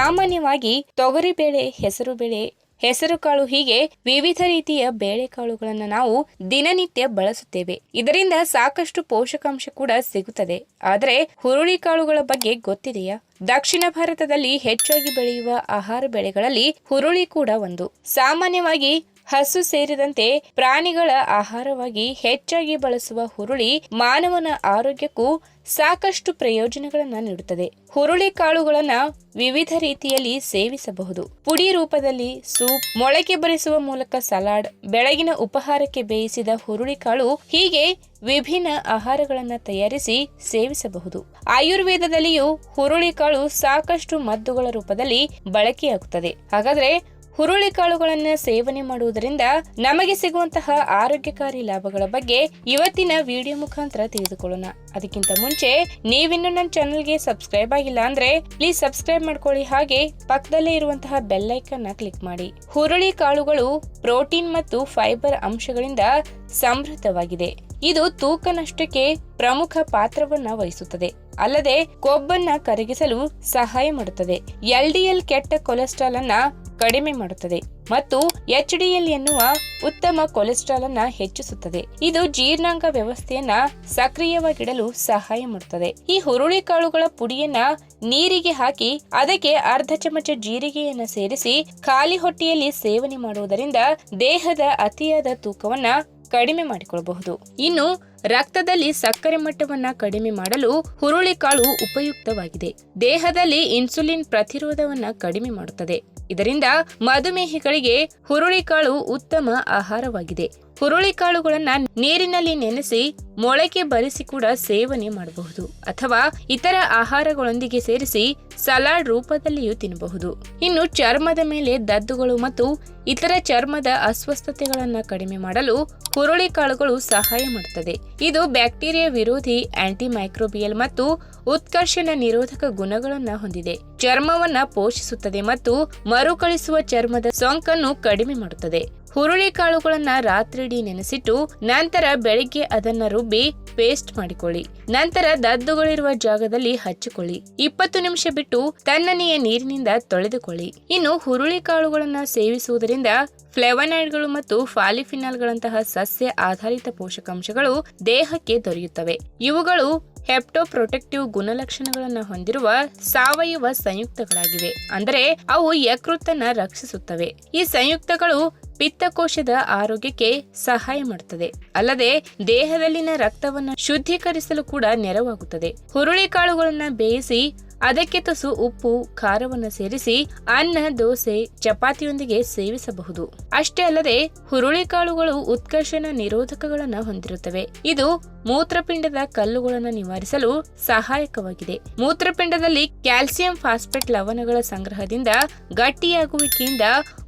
ಸಾಮಾನ್ಯವಾಗಿ ತೊಗರಿಬೇಳೆ ಹೆಸರುಬೇಳೆ ಹೆಸರುಕಾಳು ಹೀಗೆ ವಿವಿಧ ರೀತಿಯ ಬೇಳೆಕಾಳುಗಳನ್ನು ನಾವು ದಿನನಿತ್ಯ ಬಳಸುತ್ತೇವೆ. ಇದರಿಂದ ಸಾಕಷ್ಟು ಪೋಷಕಾಂಶ ಕೂಡ ಸಿಗುತ್ತದೆ. ಆದರೆ ಹುರುಳಿಕಾಳುಗಳ ಬಗ್ಗೆ ಗೊತ್ತಿದೆಯಾ? ದಕ್ಷಿಣ ಭಾರತದಲ್ಲಿ ಹೆಚ್ಚಾಗಿ ಬೆಳೆಯುವ ಆಹಾರ ಬೆಳೆಗಳಲ್ಲಿ ಹುರುಳಿ ಕೂಡ ಒಂದು. ಸಾಮಾನ್ಯವಾಗಿ ಹಸು ಸೇರಿದಂತೆ ಪ್ರಾಣಿಗಳ ಆಹಾರವಾಗಿ ಹೆಚ್ಚಾಗಿ ಬಳಸುವ ಹುರುಳಿ ಮಾನವನ ಆರೋಗ್ಯಕ್ಕೂ ಸಾಕಷ್ಟು ಪ್ರಯೋಜನಗಳನ್ನು ನೀಡುತ್ತದೆ. ಹುರುಳಿ ಕಾಳುಗಳನ್ನು ವಿವಿಧ ರೀತಿಯಲ್ಲಿ ಸೇವಿಸಬಹುದು. ಪುಡಿ ರೂಪದಲ್ಲಿ ಸೂಪ್, ಮೊಳಕೆ ಬರಿಸುವ ಮೂಲಕ ಸಲಾಡ್, ಬೆಳಗಿನ ಉಪಹಾರಕ್ಕೆ ಬೇಯಿಸಿದ ಹುರುಳಿ ಕಾಳು ಹೀಗೆ ವಿಭಿನ್ನ ಆಹಾರಗಳನ್ನು ತಯಾರಿಸಿ ಸೇವಿಸಬಹುದು. ಆಯುರ್ವೇದದಲ್ಲಿಯೂ ಹುರುಳಿ ಕಾಳು ಸಾಕಷ್ಟು ಮದ್ದುಗಳ ರೂಪದಲ್ಲಿ ಬಳಕೆಯಾಗುತ್ತದೆ. ಹಾಗಾದ್ರೆ ಹುರುಳಿಕಾಳುಗಳನ್ನು ಸೇವನೆ ಮಾಡುವುದರಿಂದ ನಮಗೆ ಸಿಗುವಂತಹ ಆರೋಗ್ಯಕಾರಿ ಲಾಭಗಳ ಬಗ್ಗೆ ಇವತ್ತಿನ ವಿಡಿಯೋ ಮುಖಾಂತರ ತಿಳಿದುಕೊಳ್ಳೋಣ. ಅದಕ್ಕಿಂತ ಮುಂಚೆ ನೀವಿನ್ನು ನನ್ನ ಚಾನೆಲ್ಗೆ ಸಬ್ಸ್ಕ್ರೈಬ್ ಆಗಿಲ್ಲ ಅಂದ್ರೆ ಪ್ಲೀಸ್ ಸಬ್ಸ್ಕ್ರೈಬ್ ಮಾಡ್ಕೊಳ್ಳಿ. ಹಾಗೆ ಪಕ್ಕದಲ್ಲೇ ಇರುವಂತಹ ಬೆಲ್ ಐಕನ್ನ ಕ್ಲಿಕ್ ಮಾಡಿ. ಹುರುಳಿ ಕಾಳುಗಳು ಪ್ರೋಟೀನ್ ಮತ್ತು ಫೈಬರ್ ಅಂಶಗಳಿಂದ ಸಮೃದ್ಧವಾಗಿದೆ. ಇದು ತೂಕ ನಷ್ಟಕ್ಕೆ ಪ್ರಮುಖ ಪಾತ್ರವನ್ನ ವಹಿಸುತ್ತದೆ. ಅಲ್ಲದೆ ಕೊಬ್ಬನ್ನ ಕರಗಿಸಲು ಸಹಾಯ ಮಾಡುತ್ತದೆ. ಎಲ್ಡಿಎಲ್ ಕೆಟ್ಟ ಕೊಲೆಸ್ಟ್ರಾಲ್ ಅನ್ನ ಕಡಿಮೆ ಮಾಡುತ್ತದೆ ಮತ್ತು ಎಚ್ ಡಿ ಎಲ್ ಎನ್ನುವ ಉತ್ತಮ ಕೊಲೆಸ್ಟ್ರಾಲ್ ಅನ್ನ ಹೆಚ್ಚಿಸುತ್ತದೆ. ಇದು ಜೀರ್ಣಾಂಗ ವ್ಯವಸ್ಥೆಯನ್ನ ಸಕ್ರಿಯವಾಗಿಡಲು ಸಹಾಯ ಮಾಡುತ್ತದೆ. ಈ ಹುರುಳಿ ಕಾಳುಗಳ ಪುಡಿಯನ್ನ ನೀರಿಗೆ ಹಾಕಿ ಅದಕ್ಕೆ ಅರ್ಧ ಚಮಚ ಜೀರಿಗೆಯನ್ನ ಸೇರಿಸಿ ಖಾಲಿ ಹೊಟ್ಟೆಯಲ್ಲಿ ಸೇವನೆ ಮಾಡುವುದರಿಂದ ದೇಹದ ಅತಿಯಾದ ತೂಕವನ್ನ ಕಡಿಮೆ ಮಾಡಿಕೊಳ್ಳಬಹುದು. ಇನ್ನು ರಕ್ತದಲ್ಲಿ ಸಕ್ಕರೆ ಮಟ್ಟವನ್ನ ಕಡಿಮೆ ಮಾಡಲು ಹುರುಳಿಕಾಳು ಉಪಯುಕ್ತವಾಗಿದೆ. ದೇಹದಲ್ಲಿ ಇನ್ಸುಲಿನ್ ಪ್ರತಿರೋಧವನ್ನ ಕಡಿಮೆ ಮಾಡುತ್ತದೆ. ಇದರಿಂದ ಮಧುಮೇಹಿಗಳಿಗೆ ಹುರುಳಿಕಾಳು ಉತ್ತಮ ಆಹಾರವಾಗಿದೆ. ಹುರುಳಿಕಾಳುಗಳನ್ನ ನೀರಿನಲ್ಲಿ ನೆನೆಸಿ ಮೊಳಕೆ ಬರಿಸಿ ಕೂಡ ಸೇವನೆ ಮಾಡಬಹುದು ಅಥವಾ ಇತರ ಆಹಾರಗಳೊಂದಿಗೆ ಸೇರಿಸಿ ಸಲಾಡ್ ರೂಪದಲ್ಲಿಯೂ ತಿನ್ನಬಹುದು. ಇನ್ನು ಚರ್ಮದ ಮೇಲೆ ದದ್ದುಗಳು ಮತ್ತು ಇತರ ಚರ್ಮದ ಅಸ್ವಸ್ಥತೆಗಳನ್ನು ಕಡಿಮೆ ಮಾಡಲು ಹುರುಳಿಕಾಳುಗಳು ಸಹಾಯ ಮಾಡುತ್ತದೆ. ಇದು ಬ್ಯಾಕ್ಟೀರಿಯಾ ವಿರೋಧಿ ಆಂಟಿ ಮೈಕ್ರೋಬಿಯಲ್ ಮತ್ತು ಉತ್ಕರ್ಷಣ ನಿರೋಧಕ ಗುಣಗಳನ್ನು ಹೊಂದಿದೆ. ಚರ್ಮವನ್ನು ಪೋಷಿಸುತ್ತದೆ ಮತ್ತು ಮರುಕಳಿಸುವ ಚರ್ಮದ ಸೋಂಕನ್ನು ಕಡಿಮೆ ಮಾಡುತ್ತದೆ. ಹುರುಳಿ ಕಾಳುಗಳನ್ನ ರಾತ್ರಿಡೀ ನೆನೆಸಿಟ್ಟು ನಂತರ ಬೆಳಿಗ್ಗೆ ಅದನ್ನ ರುಬ್ಬಿ ಪೇಸ್ಟ್ ಮಾಡಿಕೊಳ್ಳಿ. ನಂತರ ದದ್ದುಗಳಿರುವ ಜಾಗದಲ್ಲಿ ಹಚ್ಚಿಕೊಳ್ಳಿ. ಇಪ್ಪತ್ತು ನಿಮಿಷ ಬಿಟ್ಟು ತಣ್ಣನೆಯ ನೀರಿನಿಂದ ತೊಳೆದುಕೊಳ್ಳಿ. ಇನ್ನು ಹುರುಳಿ ಕಾಳುಗಳನ್ನ ಸೇವಿಸುವುದರಿಂದ ಫ್ಲೆವನೈಡ್ಗಳು ಮತ್ತು ಫಾಲಿಫಿನಾಲ್ಗಳಂತಹ ಸಸ್ಯ ಆಧಾರಿತ ಪೋಷಕಾಂಶಗಳು ದೇಹಕ್ಕೆ ದೊರೆಯುತ್ತವೆ. ಇವುಗಳು ಹೆಪ್ಟೋಪ್ರೊಟೆಕ್ಟಿವ್ ಗುಣಲಕ್ಷಣಗಳನ್ನು ಹೊಂದಿರುವ ಸಾವಯವ ಸಂಯುಕ್ತಗಳಾಗಿವೆ. ಅಂದರೆ ಅವು ಯಕೃತ್ತನ್ನ ರಕ್ಷಿಸುತ್ತವೆ. ಈ ಸಂಯುಕ್ತಗಳು ಪಿತ್ತಕೋಶದ ಆರೋಗ್ಯಕ್ಕೆ ಸಹಾಯ ಮಾಡುತ್ತದೆ ಅಲ್ಲದೆ ದೇಹದಲ್ಲಿನ ರಕ್ತವನ್ನು ಶುದ್ಧೀಕರಿಸಲು ಕೂಡ ನೆರವಾಗುತ್ತದೆ. ಹುರುಳಿಕಾಳುಗಳನ್ನು ಬೇಯಿಸಿ, ಅದಕ್ಕೆ ತುಸು ಉಪ್ಪು, ಖಾರವನ್ನು ಸೇರಿಸಿ, ಅನ್ನ, ದೋಸೆ, ಚಪಾತಿಯೊಂದಿಗೆ ಸೇವಿಸಬಹುದು. ಅಷ್ಟೇ ಅಲ್ಲದೆ ಹುರುಳಿಕಾಳುಗಳು ಉತ್ಕರ್ಷಣ ನಿರೋಧಕಗಳನ್ನು ಹೊಂದಿರುತ್ತವೆ. ಇದು ಮೂತ್ರಪಿಂಡದ ಕಲ್ಲುಗಳನ್ನು ನಿವಾರಿಸಲು ಸಹಾಯಕವಾಗಿದೆ. ಮೂತ್ರಪಿಂಡದಲ್ಲಿ ಕ್ಯಾಲ್ಸಿಯಂ ಫಾಸ್ಫೇಟ್ ಲವಣಗಳ ಸಂಗ್ರಹದಿಂದ ಗಟ್ಟಿಯಾಗುವಿಕೆಯಿಂದ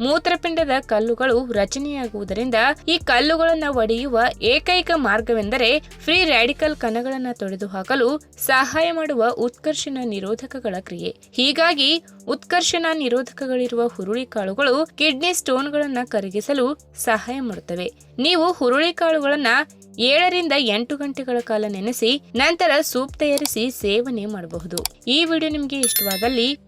ಮೂತ್ರಪಿಂಡದ ಕಲ್ಲುಗಳು ರಚನೆಯಾಗುವುದರಿಂದ ಈ ಕಲ್ಲುಗಳನ್ನು ಒಡೆಯುವ ಏಕೈಕ ಮಾರ್ಗವೆಂದರೆ ಫ್ರೀ ರ್ಯಾಡಿಕಲ್ ಕಣಗಳನ್ನು ತೊಡೆದುಹಾಕಲು ಸಹಾಯ ಮಾಡುವ ಉತ್ಕರ್ಷಣ ನಿರೋಧಕಗಳ ಕ್ರಿಯೆ. ಹೀಗಾಗಿ ಉತ್ಕರ್ಷಣ ನಿರೋಧಕಗಳಿರುವ ಹುರುಳಿ ಕಾಳುಗಳು ಕಿಡ್ನಿ ಸ್ಟೋನ್ಗಳನ್ನು ಕರಗಿಸಲು ಸಹಾಯ ಮಾಡುತ್ತವೆ. ನೀವು ಹುರುಳಿ ಕಾಳುಗಳನ್ನು ಏಳರಿಂದ ಎಂಟು ಗಂಟೆಗಳ ಕಾಲ ನೆನೆಸಿ ನಂತರ ಸೂಪ್ ತಯಾರಿಸಿ ಸೇವನೆ ಮಾಡಬಹುದು. ಈ ವಿಡಿಯೋ ನಿಮಗೆ ಇಷ್ಟವಾದಲ್ಲಿ